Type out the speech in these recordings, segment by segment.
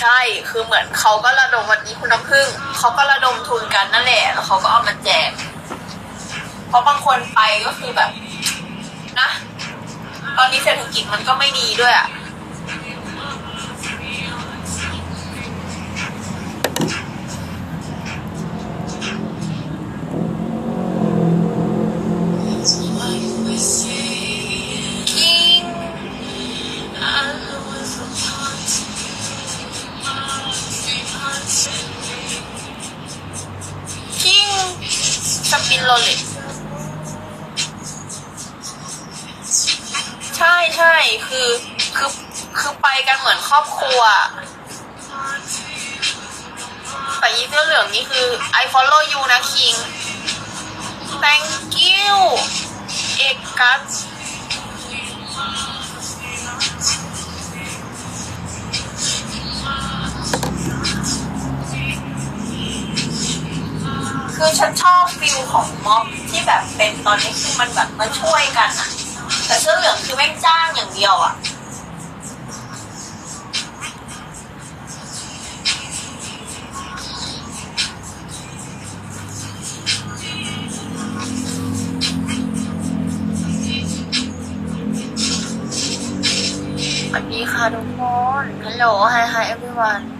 ใช่คือเหมือนเขาก็ระดมวันนี้คุณน้ำพึ่งเขาก็ระดมทุนกันนั่นแหละแล้วเขาก็เอามาแจกเพราะบางคนไปก็คือแบบ นะ ตอนนี้เศรษฐกิจมันก็ไม่ดีด้วยอะ สปินโรเล็ตใช่ใช่คือคือคือไปกันเหมือนครอบครัว แต่ยีเสื้อเหลืองนี่คือ I follow you นะคิง thank you เอกกัส ฟิลของม็อบที่แบบเป็นตอนนี้คือมันแบบมาช่วยกันอะแต่เสื้อเหลืองคือแม่งจ้างอย่างเดียวอะสวัสดีค่ะทุกคน ฮัลโหล hi hi everyone สวั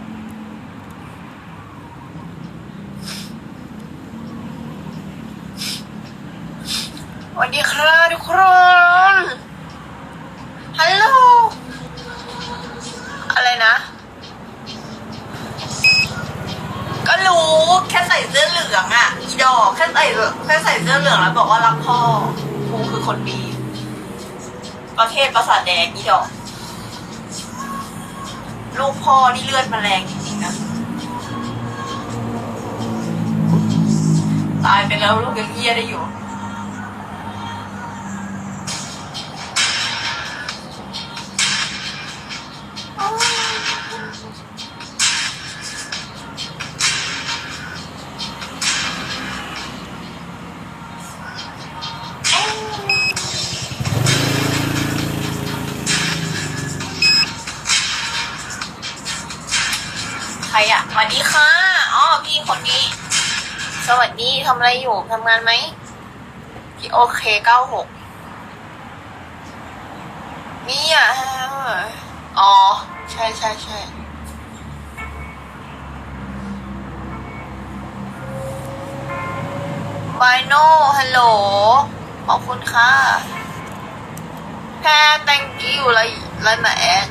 สดีครับทุกคน ฮัลโหล อะไรนะ ก็รู้แค่ใส่เสื้อเหลืองอะอีดอกแค่ใส่แค่ใส่เสื้อเหลืองแล้วบอกว่ารักพ่อกูคือคนดี ประเทศประสาทแดงอีดอก ลูกพ่อนี่เลือดมาแรงจริงๆนะตายไปแล้วลูกยังเยี่ยได้อยู่ อะสวัสดีค่ะอ๋อพี่คนนี้ สวัสดีทำอะไรอยู่ทำงานไหมพี่โอเคเก้าหกนี่อะอ๋อ ใช่ใช่ใช่บายโน่ฮัลโหล ขอบคุณค่ะแพร thank you อะไรอะไรมาแอด